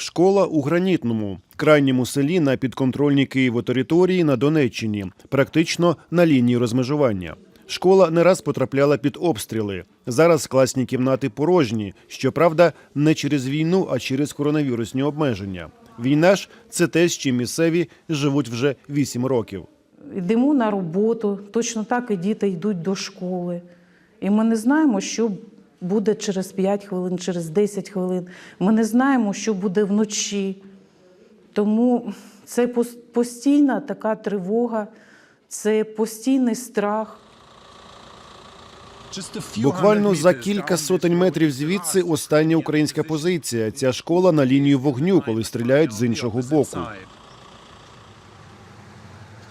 Школа у Гранітному, крайньому селі на підконтрольній Києву території на Донеччині, практично на лінії розмежування. Школа не раз потрапляла під обстріли. Зараз класні кімнати порожні. Щоправда, не через війну, а через коронавірусні обмеження. Війна ж це те, з чим місцеві живуть вже вісім років. Йдемо на роботу, точно так і діти йдуть до школи. І ми не знаємо, що буде через 5 хвилин, через 10 хвилин. Ми не знаємо, що буде вночі. Тому це постійна така тривога, це постійний страх. Буквально за кілька сотень метрів звідси остання українська позиція. Ця школа на лінію вогню, коли стріляють з іншого боку.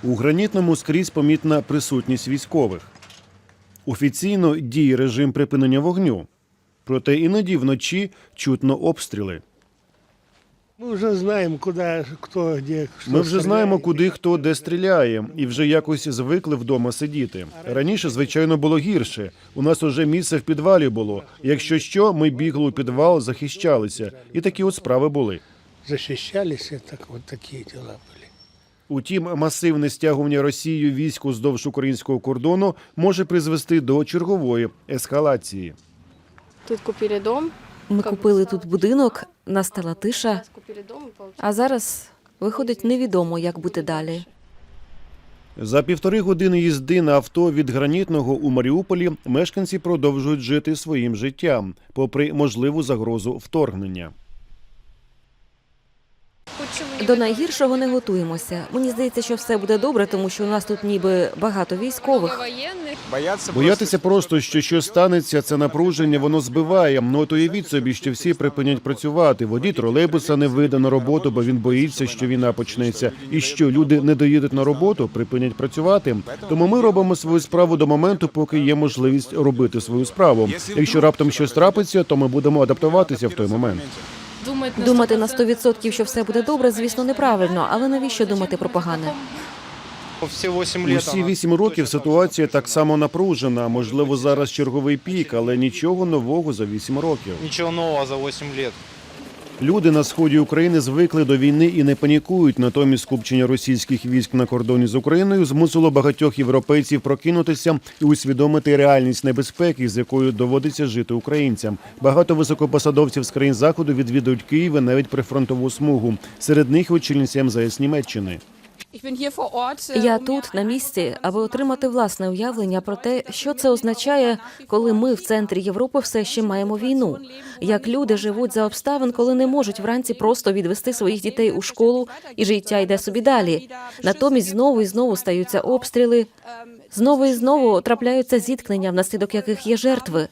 У гранітному скрізь помітна присутність військових. Офіційно діє режим припинення вогню. Проте іноді вночі чутно обстріли. Мы уже знаем, куда, кто, где, что Ми вже знаємо, куди хто де стріляє, і вже якось звикли вдома сидіти. Раніше, звичайно, було гірше. У нас уже місце в підвалі було. Якщо що, ми бігли у підвал, захищалися, і такі от справи були. Защищались, и так вот такие дела были. Утім, масивне стягування Росією військ уздовж українського кордону може призвести до чергової ескалації. Тут купили дом. Ми купили тут будинок, настала тиша, а зараз виходить невідомо, як бути далі. За півтори години їзди на авто від гранітного у Маріуполі мешканці продовжують жити своїм життям, попри можливу загрозу вторгнення. До найгіршого не готуємося. Мені здається, що все буде добре, тому що у нас тут ніби багато військових. Боятися просто, що щось станеться, це напруження, воно збиває. Ну от уявіть собі, що всі припинять працювати. Водій тролейбуса не вийде на роботу, бо він боїться, що війна почнеться. І що люди не доїдуть на роботу, припинять працювати. Тому ми робимо свою справу до моменту, поки є можливість робити свою справу. Якщо раптом щось трапиться, то ми будемо адаптуватися в той момент. Думати на 100%, що все буде добре, звісно, неправильно, але навіщо думати про погане? Все 8 лет. Усі вісім років ситуація так само напружена. Можливо, зараз черговий пік, але нічого нового за вісім років. Нічого нового за 8 лет. Люди на сході України звикли до війни і не панікують. Натомість скупчення російських військ на кордоні з Україною змусило багатьох європейців прокинутися і усвідомити реальність небезпеки, з якою доводиться жити українцям. Багато високопосадовців з країн заходу відвідують Київ і навіть прифронтову смугу. Серед них очільниця МЗС Німеччини. Я тут на місці, аби отримати власне уявлення про те, що це означає, коли ми в центрі Європи все ще маємо війну. Як люди живуть за обставин, коли не можуть вранці просто відвести своїх дітей у школу, і життя йде собі далі. Натомість знову і знову стаються обстріли. Знову і знову трапляються зіткнення, внаслідок яких є жертви.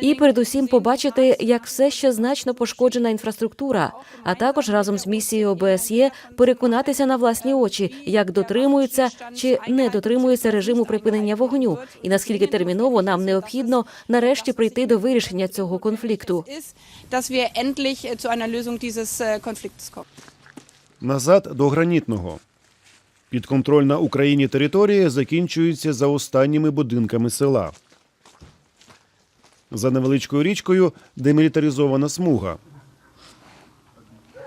І передусім побачити, як все ще значно пошкоджена інфраструктура, а також разом з місією ОБСЄ переконатися на власні очі, як дотримуються чи не дотримуються режиму припинення вогню, і наскільки терміново нам необхідно нарешті прийти до вирішення цього конфлікту. äh, äh. Назад до гранітного. Підконтрольна Україні територія закінчується за останніми будинками села. За невеличкою річкою демілітаризована смуга.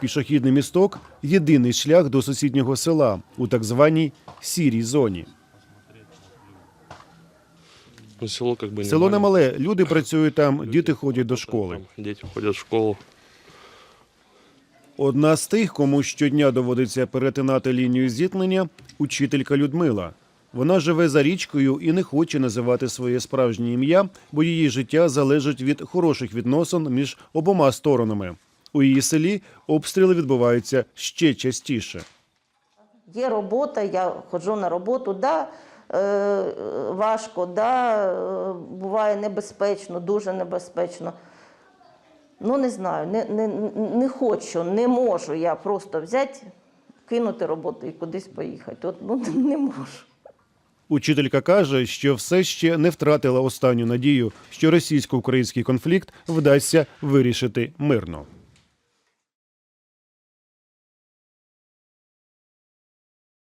Пішохідний місток єдиний шлях до сусіднього села у так званій сірій зоні. Ну, село не немале, люди працюють там, діти ходять до школи. Там Дети ходят в школу. Одна з тих, кому щодня доводиться перетинати лінію зіткнення, учителька Людмила. Вона живе за річкою і не хоче називати своє справжнє ім'я, бо її життя залежить від хороших відносин між обома сторонами. У її селі обстріли відбуваються ще частіше. Є робота, я ходжу на роботу, да, е, важко, да, е, буває небезпечно, дуже небезпечно. Ну, не знаю, не, не, не хочу, не можу я просто взяти, кинути роботу і кудись поїхати. От, ну, не можу. Учителька каже, що все ще не втратила останню надію, що російсько-український конфлікт вдасться вирішити мирно.